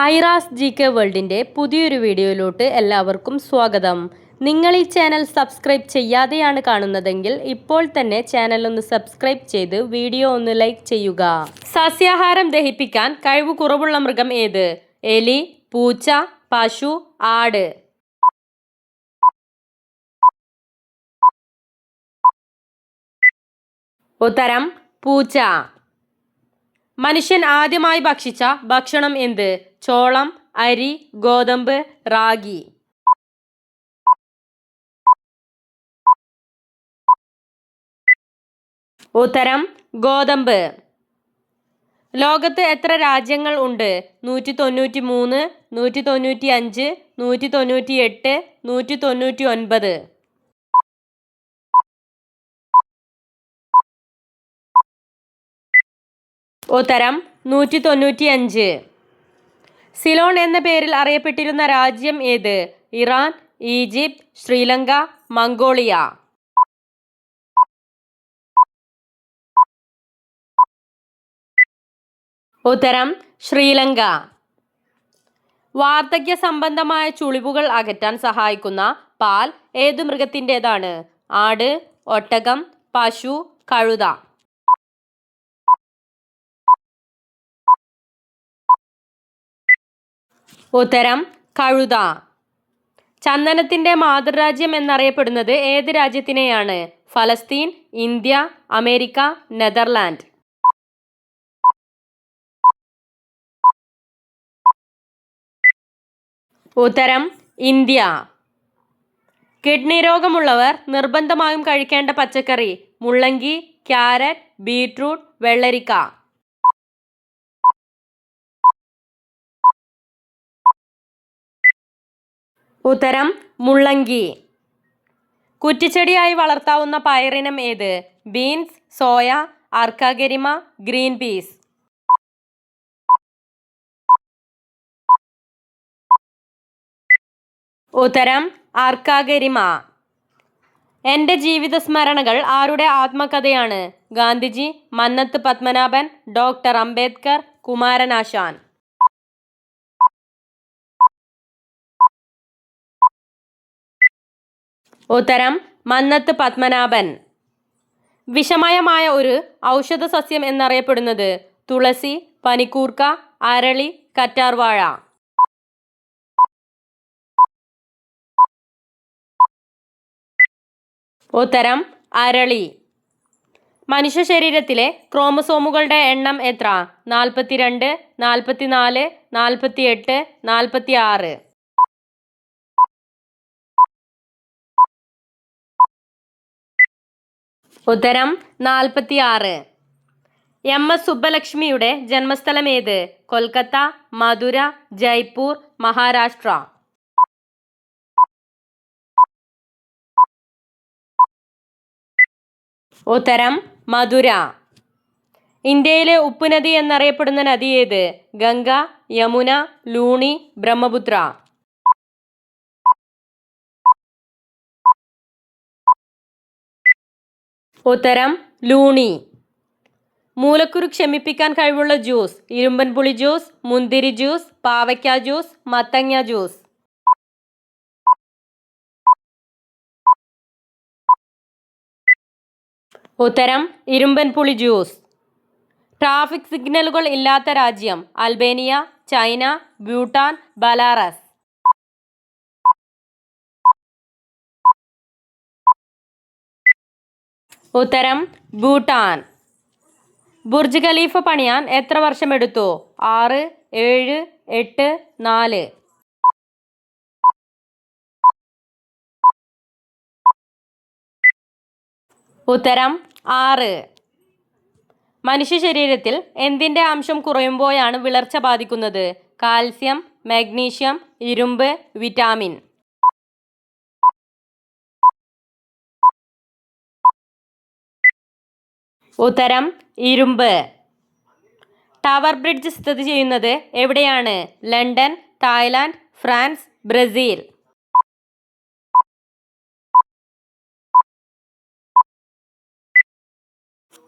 Aira's G K വേൾഡിന്റെ പുതിയൊരു വീഡിയോയിലോട്ട് എല്ലാവർക്കും സ്വാഗതം. നിങ്ങൾ ഈ ചാനൽ സബ്സ്ക്രൈബ് ചെയ്യാതെയാണ് കാണുന്നതെങ്കിൽ ഇപ്പോൾ തന്നെ ചാനൽ ഒന്ന് സബ്സ്ക്രൈബ് ചെയ്ത് വീഡിയോ ഒന്ന് ലൈക്ക് ചെയ്യുക. സസ്യാഹാരം ദഹിപ്പിക്കാൻ കഴിവ് കുറവുള്ള മൃഗം ഏത്? എലി പൂച്ച പശു ആട്. ഉത്തരം പൂച്ച. മനുഷ്യൻ ആദ്യമായി ഭക്ഷിച്ച ഭക്ഷണം എന്ത്? ചോളം അരി ഗോതമ്പ് റാഗി. ഉത്തരം ഗോതമ്പ്. ലോകത്ത് എത്ര രാജ്യങ്ങൾ ഉണ്ട്? നൂറ്റി തൊണ്ണൂറ്റി മൂന്ന് നൂറ്റി തൊണ്ണൂറ്റി അഞ്ച് നൂറ്റി തൊണ്ണൂറ്റി എട്ട് നൂറ്റി തൊണ്ണൂറ്റി ഒൻപത് ഉത്തരം നൂറ്റി തൊണ്ണൂറ്റി അഞ്ച് സിലോൺ എന്ന പേരിൽ അറിയപ്പെട്ടിരുന്ന രാജ്യം ഏത്? Iran Egypt Sri Lanka Mongolia. ഉത്തരം ശ്രീലങ്ക. വാർദ്ധക്യ സംബന്ധമായ ചുളിവുകൾ അകറ്റാൻ സഹായിക്കുന്ന പാൽ ഏതു മൃഗത്തിന്റെതാണ്? ആട് ഒട്ടകം പശു കഴുത. ഉത്തരം കഴുത. ചന്ദനത്തിന്റെ മാതൃരാജ്യം എന്നറിയപ്പെടുന്നത് ഏത് രാജ്യത്തിനെയാണ്? ഫലസ്തീൻ ഇന്ത്യ അമേരിക്ക നെതർലാൻഡ്. ഉത്തരം ഇന്ത്യ. കിഡ്നി രോഗമുള്ളവർ നിർബന്ധമായും കഴിക്കേണ്ട പച്ചക്കറി മുള്ളങ്കി ക്യാരറ്റ് ബീട്രൂട്ട് വെള്ളരിക്ക. ഉത്തരം മുള്ളങ്കി. കുറ്റിച്ചെടിയായി വളർത്താവുന്ന പയറിനം ഏത്? ബീൻസ് സോയ അർക്കാഗരിമ ഗ്രീൻ പീസ്. ഉത്തരം ആർക്കാഗരിമ. എന്റെ ജീവിത സ്മരണകൾ ആരുടെ ആത്മകഥയാണ്? ഗാന്ധിജി മന്നത്ത് പത്മനാഭൻ ഡോക്ടർ അംബേദ്കർ കുമാരനാശാൻ. ഉത്തരം മന്നത്ത് പത്മനാഭൻ. വിഷമയമായ ഒരു ഔഷധ സസ്യം എന്നറിയപ്പെടുന്നത് തുളസി പനിക്കൂർക്ക അരളി കറ്റാർവാഴ. ഉത്തരം അരളി. മനുഷ്യ ശരീരത്തിലെ ക്രോമസോമുകളുടെ എണ്ണം എത്ര? നാൽപ്പത്തിരണ്ട് നാൽപ്പത്തിനാല് നാൽപ്പത്തിയെട്ട് നാൽപ്പത്തി ഉത്തരം നാൽപ്പത്തി ആറ് എം എസ് സുബ്ബലക്ഷ്മിയുടെ ജന്മസ്ഥലം ഏത് കൊൽക്കത്ത മധുര ജയ്പൂർ മഹാരാഷ്ട്ര. ഉത്തരം മധുര. ഇന്ത്യയിലെ ഉപ്പുനദി എന്നറിയപ്പെടുന്ന നദി ഏത്? ഗംഗ യമുന ലൂണി ബ്രഹ്മപുത്ര. ഉത്തരം ലൂണി. മൂലക്കുരു ക്ഷമിപ്പിക്കാൻ കഴിവുള്ള ജ്യൂസ് ഇരുമ്പൻ പുളി ജ്യൂസ് മുന്തിരി ജ്യൂസ് പാവയ്ക്ക ജ്യൂസ് മത്തങ്ങ ജ്യൂസ്. ഉത്തരം ഇരുമ്പൻ പുളി ജ്യൂസ്. ട്രാഫിക് സിഗ്നലുകൾ ഇല്ലാത്ത രാജ്യം അൽബേനിയ ചൈന ഭൂട്ടാൻ ബലാറസ്. ഉത്തരം ഭൂട്ടാൻ. ബുർജ് ഖലീഫ പണിയാൻ എത്ര വർഷമെടുത്തു? ആറ് ഏഴ് എട്ട് നാല്. ഉത്തരം ആറ്. മനുഷ്യ ശരീരത്തിൽ എന്തിന്റെ അംശം കുറയുമ്പോഴാണ് വിളർച്ച ബാധിക്കുന്നത്? കാൽസ്യം മാഗ്നീഷ്യം ഇരുമ്പ് വിറ്റാമിൻ. ഉത്തരം ഇരുമ്പ്. ടവർ ബ്രിഡ്ജ് സ്ഥിതി ചെയ്യുന്നത് എവിടെയാണ്? London Thailand France Brazil.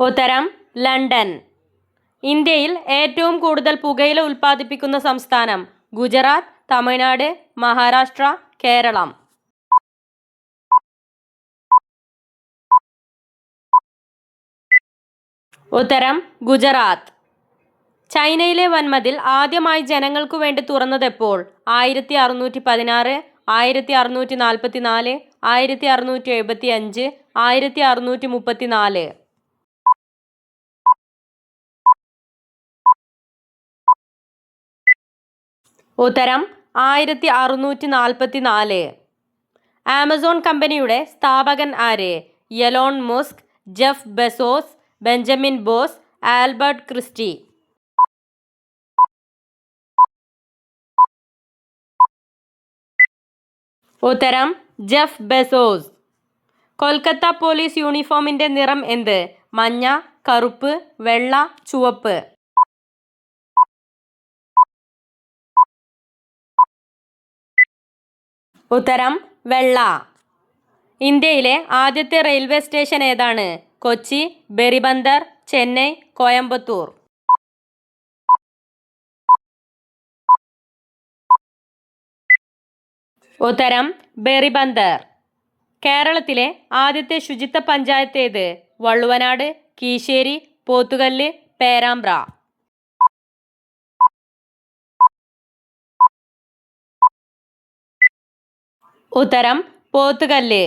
ഉത്തരം ലണ്ടൻ. ഇന്ത്യയിൽ ഏറ്റവും കൂടുതൽ പുകയില ഉൽപ്പാദിപ്പിക്കുന്ന സംസ്ഥാനം ഗുജറാത്ത് തമിഴ്നാട് മഹാരാഷ്ട്ര കേരളം. ഉത്തരം ഗുജറാത്ത്. ചൈനയിലെ വൻമതിൽ ആദ്യമായി ജനങ്ങൾക്കു വേണ്ടി തുറന്നതെപ്പോൾ? ആയിരത്തി അറുന്നൂറ്റി പതിനാറ് ആയിരത്തി അറുന്നൂറ്റി നാൽപ്പത്തി നാല് ആയിരത്തി അറുന്നൂറ്റി എഴുപത്തി അഞ്ച് ആയിരത്തി അറുന്നൂറ്റി മുപ്പത്തി നാല് ഉത്തരം ആയിരത്തി അറുന്നൂറ്റി നാൽപ്പത്തി നാല് ആമസോൺ കമ്പനിയുടെ സ്ഥാപകൻ ആര്? Elon Musk Jeff Bezos Benjamin Bose Albert Christie. ഉത്തരം ജെഫ് ബെസോസ്. കൊൽക്കത്ത പോലീസ് യൂണിഫോമിന്റെ നിറം എന്ത്? മഞ്ഞ കറുപ്പ് വെള്ള ചുവപ്പ്. ഉത്തരം വെള്ള. ഇന്ത്യയിലെ ആദ്യത്തെ റെയിൽവേ സ്റ്റേഷൻ ഏതാണ്? കൊച്ചി ബെറിബന്ദർ ചെന്നൈ കോയമ്പത്തൂർ. ഉത്തരം ബെറിബന്ദർ കേരളത്തിലെ ആദ്യത്തെ ശുചിത്വ പഞ്ചായത്ത് ഏത്? വള്ളുവനാട് കീശേരി പോത്തുകല്ല് പേരാമ്പ്ര. ഉത്തരം പോത്തുകല്ല്.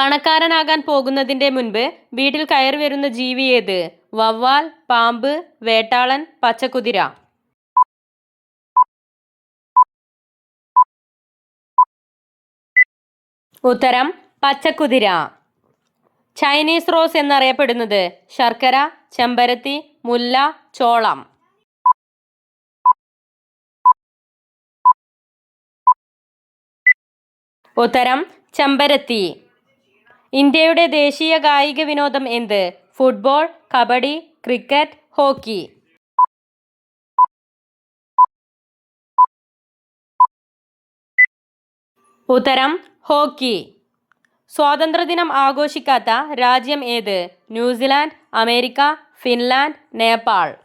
പണക്കാരനാകാൻ പോകുന്നതിന്റെ മുൻപ് വീട്ടിൽ കയറി വരുന്ന ജീവി ഏത്? വവ്വാൽ പാമ്പ് വേട്ടാളൻ പച്ചക്കുതിര. ഉത്തരം പച്ചക്കുതിര. ചൈനീസ് റോസ് എന്നറിയപ്പെടുന്നത് ശർക്കര ചെമ്പരത്തി മുല്ല ചോളം. ഉത്തരം ചെമ്പരത്തി. ഇന്ത്യയുടെ ദേശീയ കായിക വിനോദം എന്ത്? Football kabaddi cricket hockey. ഉത്തരം ഹോക്കി. സ്വാതന്ത്ര്യദിനം ആഘോഷിക്കാത്ത രാജ്യം ഏത്? New Zealand America Finland Nepal.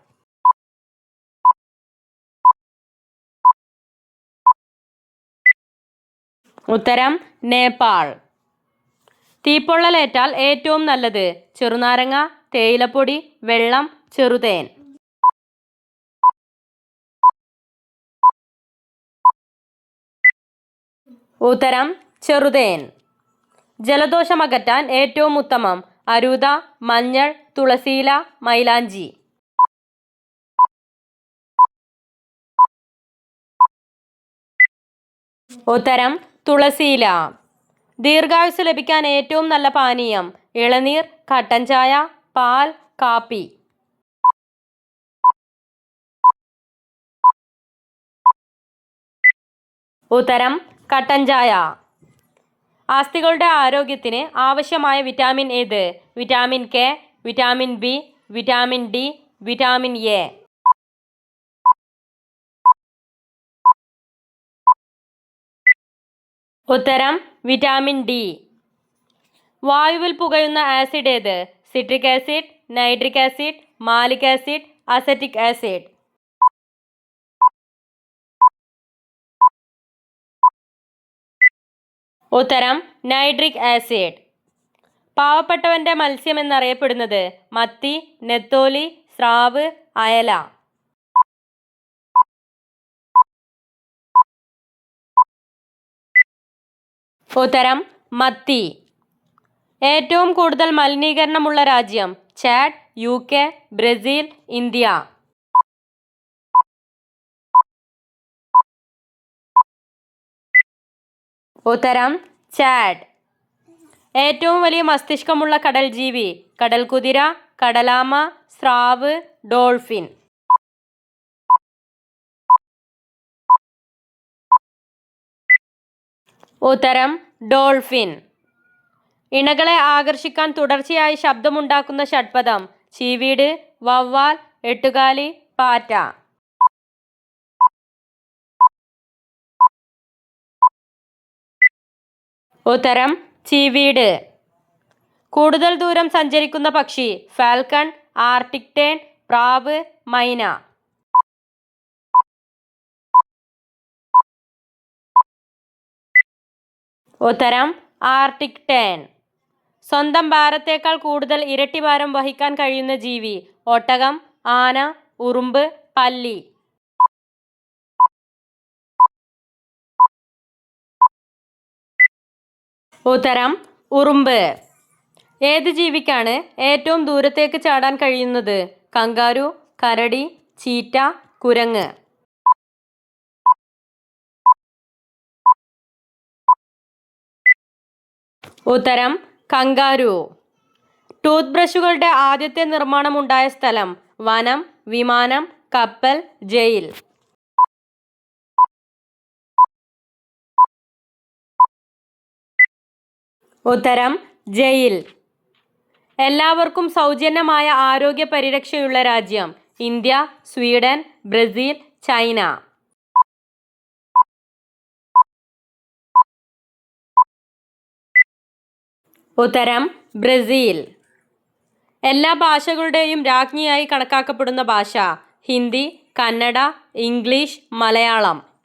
ഉത്തരം നേപ്പാൾ. തീപ്പൊള്ളലേറ്റാൽ ഏറ്റവും നല്ലത് ചെറുനാരങ്ങ തേയിലപ്പൊടി വെള്ളം ചെറുതേൻ. ഉത്തരം ചെറുതേൻ. ജലദോഷം അകറ്റാൻ ഏറ്റവും ഉത്തമം അരൂത മഞ്ഞൾ തുളസിയില മൈലാഞ്ചി. ഉത്തരം തുളസിയില ദീർഘായുസ് ലഭിക്കാൻ ഏറ്റവും നല്ല പാനീയം ഇളനീർ കട്ടൻ ചായ പാൽ കാപ്പി. ഉത്തരം കട്ടൻ ചായ. ആസ്തികളുടെ ആരോഗ്യത്തിന് ആവശ്യമായ വിറ്റാമിൻ ഏത്? Vitamin K vitamin B vitamin D vitamin A. ഉത്തരം വിറ്റാമിൻ ഡി. വായുവിൽ പുകയുന്ന ആസിഡ് ഏത്? Citric acid nitric acid malic acid acetic acid. ഉത്തരം നൈട്രിക് ആസിഡ്. പാവപ്പെട്ടവന്റെ മത്സ്യം എന്നറിയപ്പെടുന്നത് മത്തി നെത്തോലി സ്രാവ് അയല. ഉത്തരം മത്തി. ഏറ്റവും കൂടുതൽ മലിനീകരണമുള്ള രാജ്യം Chad U K Brazil India. ഉത്തരം ചാഡ്. ഏറ്റവും വലിയ മസ്തിഷ്കമുള്ള കടൽ ജീവി കടൽ കുതിര കടലാമ സ്രാവ് ഡോൾഫിൻ. ഉത്തരം ഡോൾഫിൻ. ഇണകളെ ആകർഷിക്കാൻ തുടർച്ചയായി ശബ്ദമുണ്ടാക്കുന്ന ഷഡ്പദം ചീവീട് വവ്വാൽ എട്ടുകാലി പാറ്റ. ഉത്തരം ചീവീട്. കൂടുതൽ ദൂരം സഞ്ചരിക്കുന്ന പക്ഷി ഫാൽക്കൺ ആർട്ടിക് ടേൺ പ്രാവ് മൈന. ഉത്തരം ആർട്ടിക് ടേൻ. സ്വന്തം ഭാരത്തേക്കാൾ കൂടുതൽ ഇരട്ടി ഭാരം വഹിക്കാൻ കഴിയുന്ന ജീവി ഒട്ടകം ആന ഉറുമ്പ് പല്ലി. ഉത്തരം ഉറുമ്പ്. ഏത് ജീവിക്കാണ് ഏറ്റവും ദൂരത്തേക്ക് ചാടാൻ കഴിയുന്നത്? കങ്കാരു കരടി ചീറ്റ കുരങ്ങ്. ഉത്തരം കങ്കാരു. ടൂത്ത് ബ്രഷുകളുടെ ആദ്യത്തെ നിർമ്മാണമുണ്ടായ സ്ഥലം വനം വിമാനം കപ്പൽ ജയിൽ. ഉത്തരം ജയിൽ. എല്ലാവർക്കും സൗജന്യമായ ആരോഗ്യ പരിരക്ഷയുള്ള രാജ്യം ഇന്ത്യ സ്വീഡൻ ബ്രസീൽ ചൈന. ഉത്തരം ബ്രസീൽ. എല്ലാ ഭാഷകളുടെയും രാജ്ഞിയായി കണക്കാക്കപ്പെടുന്ന ഭാഷ ഹിന്ദി കന്നഡ ഇംഗ്ലീഷ് മലയാളം.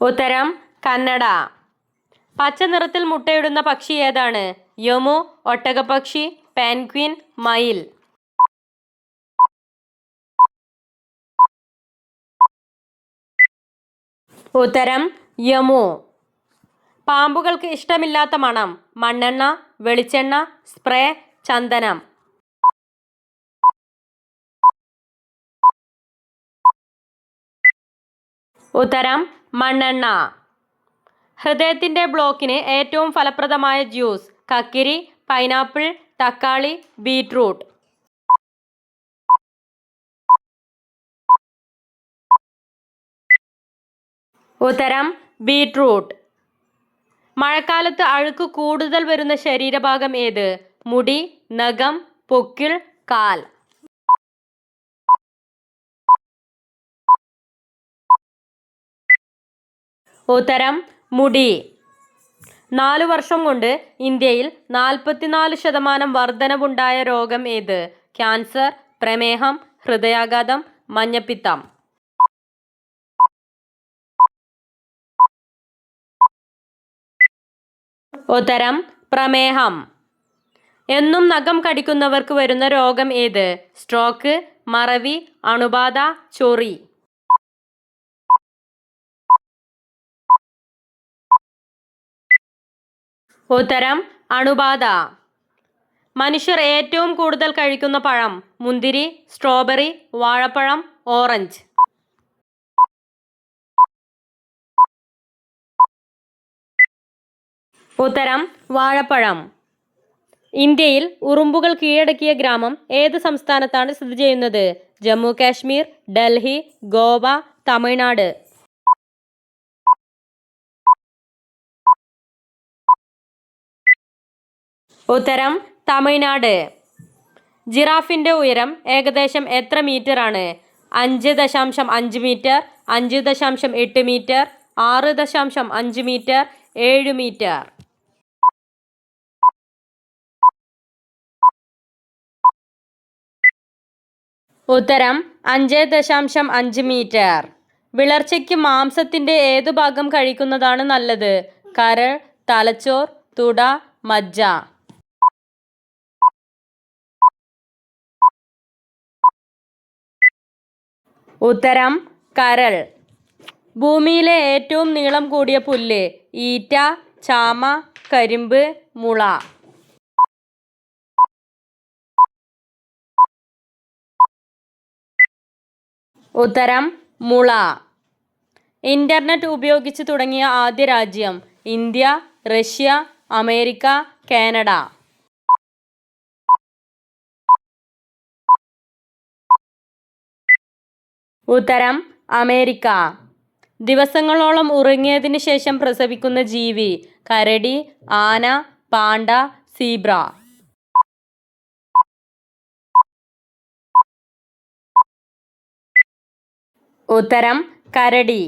ഉത്തരം കന്നഡ. പച്ച നിറത്തിൽ മുട്ടയിടുന്ന പക്ഷി ഏതാണ്? യമു ഒട്ടകപ്പക്ഷി പാൻക്വിൻ മയിൽ. ഉത്തരം യമു. പാമ്പുകൾക്ക് ഇഷ്ടമില്ലാത്ത മണം മണ്ണെണ്ണ വെളിച്ചെണ്ണ സ്പ്രേ ചന്ദനം. ഉത്തരം മണ്ണെണ്ണ. ഹൃദയത്തിന്റെ ബ്ലോക്കിന് ഏറ്റവും ഫലപ്രദമായ ജ്യൂസ് കക്കിരി പൈനാപ്പിൾ തക്കാളി ബീറ്റ്റൂട്ട്. ഉത്തരം ബീട്രൂട്ട്. മഴക്കാലത്ത് അഴുക്ക് കൂടുതൽ വരുന്ന ശരീരഭാഗം ഏത്? മുടി നഖം പൊക്കിൾ കാൽ. ഉത്തരം മുടി. നാലു വർഷം കൊണ്ട് ഇന്ത്യയിൽ നാൽപ്പത്തിനാല് ശതമാനം വർധനവുണ്ടായ രോഗം ഏത്? ക്യാൻസർ പ്രമേഹം ഹൃദയാഘാതം മഞ്ഞപ്പിത്തം. ഉത്തരം പ്രമേഹം. എന്നും നഖം കടിക്കുന്നവർക്ക് വരുന്ന രോഗം ഏത്? സ്ട്രോക്ക് മറവി അണുബാധ ചൊറി. ഉത്തരം അണുബാധ. മനുഷ്യർ ഏറ്റവും കൂടുതൽ കഴിക്കുന്ന പഴം മുന്തിരി സ്ട്രോബെറി വാഴപ്പഴം ഓറഞ്ച്. ഉത്തരം വാഴപ്പഴം. ഇന്ത്യയിൽ ഉറുമ്പുകൾ കീഴടക്കിയ ഗ്രാമം ഏത് സംസ്ഥാനത്താണ് സ്ഥിതി ചെയ്യുന്നത്? ജമ്മു കാശ്മീർ ഡൽഹി ഗോവ തമിഴ്നാട്. ഉത്തരം തമിഴ്നാട്. ജിറാഫിന്റെ ഉയരം ഏകദേശം എത്ര മീറ്റർ ആണ്? അഞ്ച് ദശാംശം അഞ്ച് മീറ്റർ അഞ്ച് ദശാംശം എട്ട് മീറ്റർ ആറ് ദശാംശം അഞ്ച് മീറ്റർ ഏഴ് മീറ്റർ. ഉത്തരം അഞ്ച് ദശാംശം അഞ്ച് മീറ്റർ. വിളർച്ചയ്ക്ക് മാംസത്തിന്റെ ഏതു ഭാഗം കഴിക്കുന്നതാണ് നല്ലത്? കരൾ തലച്ചോർ തുട മജ്ജ. ഉത്തരം കരൾ. ഭൂമിയിലെ ഏറ്റവും നീളം കൂടിയ പുല്ല് ഈറ്റ ചാമ കരിമ്പ് മുള. ഉത്തരം മുള. ഇന്റർനെറ്റ് ഉപയോഗിച്ച് തുടങ്ങിയ ആദ്യ രാജ്യം ഇന്ത്യ റഷ്യ അമേരിക്ക കാനഡ. ഉത്തരം അമേരിക്ക. ദിവസങ്ങളോളം ഉറങ്ങിയതിനു ശേഷം പ്രസവിക്കുന്ന ജീവി കരടി ആന പാണ്ട സീബ്ര. ഉത്തരം കരടി.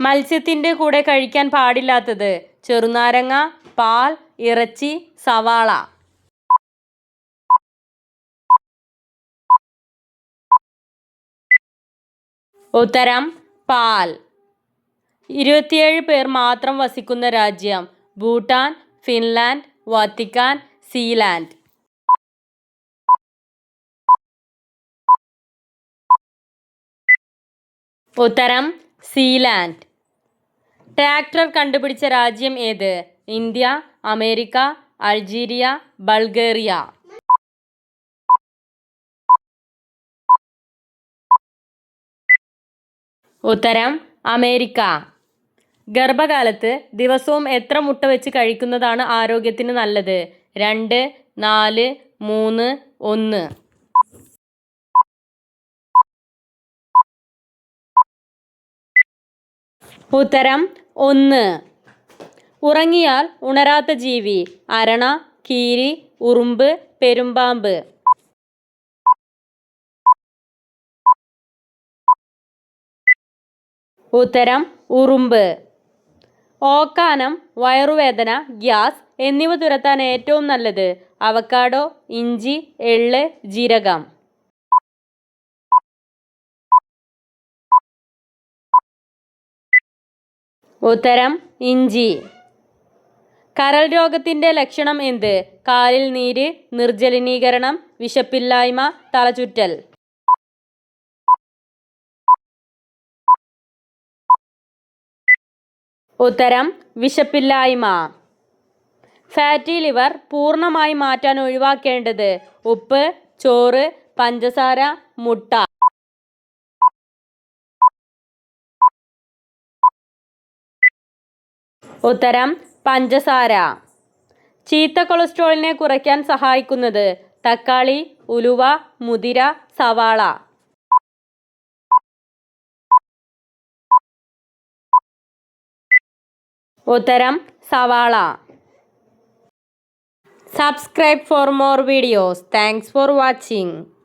മത്സ്യത്തിന്റെ കൂടെ കഴിക്കാൻ പാടില്ലാത്തത് ചെറുനാരങ്ങ പാൽ ഇറച്ചി സവാള. ഉത്തരം പാൽ. ഇരുപത്തിയേഴ് പേർ മാത്രം വസിക്കുന്ന രാജ്യം ഭൂട്ടാൻ ഫിൻലാൻഡ് വത്തിക്കാൻ സീലാൻഡ്. ഉത്തരം സീലാൻഡ്. ട്രാക്ടർ കണ്ടുപിടിച്ച രാജ്യം ഏത്? India America Algeria Bulgaria. ഉത്തരം അമേരിക്ക. ഗർഭകാലത്ത് ദിവസവും എത്ര മുട്ട വെച്ച് കഴിക്കുന്നതാണ് ആരോഗ്യത്തിന് നല്ലത്? രണ്ട് നാല് മൂന്ന് ഒന്ന്. ഉത്തരം ഒന്ന്. ഉറങ്ങിയാൽ ഉണരാത്ത ജീവി അരണ കീരി ഉറുമ്പ് പെരുമ്പാമ്പ്. ഉത്തരം ഉറുമ്പ്. ഓക്കാനം വയറുവേദന ഗ്യാസ് എന്നിവ തുരത്താൻ ഏറ്റവും നല്ലത് അവക്കാഡോ ഇഞ്ചി എള്ള് ജീരകം. ഉത്തരം ഇഞ്ചി. കരൾ രോഗത്തിന്റെ ലക്ഷണം എന്ത്? കാലിൽ നീര് നിർജലിനീകരണം വിശപ്പില്ലായ്മ തലചുറ്റൽ. ഉത്തരം വിശപ്പില്ലായ്മ. ഫാറ്റി ലിവർ പൂർണമായി മാറ്റാൻ ഒഴിവാക്കേണ്ടത് ഉപ്പ് ചോറ് പഞ്ചസാര മുട്ട. ഉത്തരം പഞ്ചസാര. ചീത്ത കൊളസ്ട്രോളിനെ കുറയ്ക്കാൻ സഹായിക്കുന്നത് തക്കാളി ഉലുവ മുതിര സവാള. ഉത്തരം സവാള. Subscribe for more videos. Thanks for watching.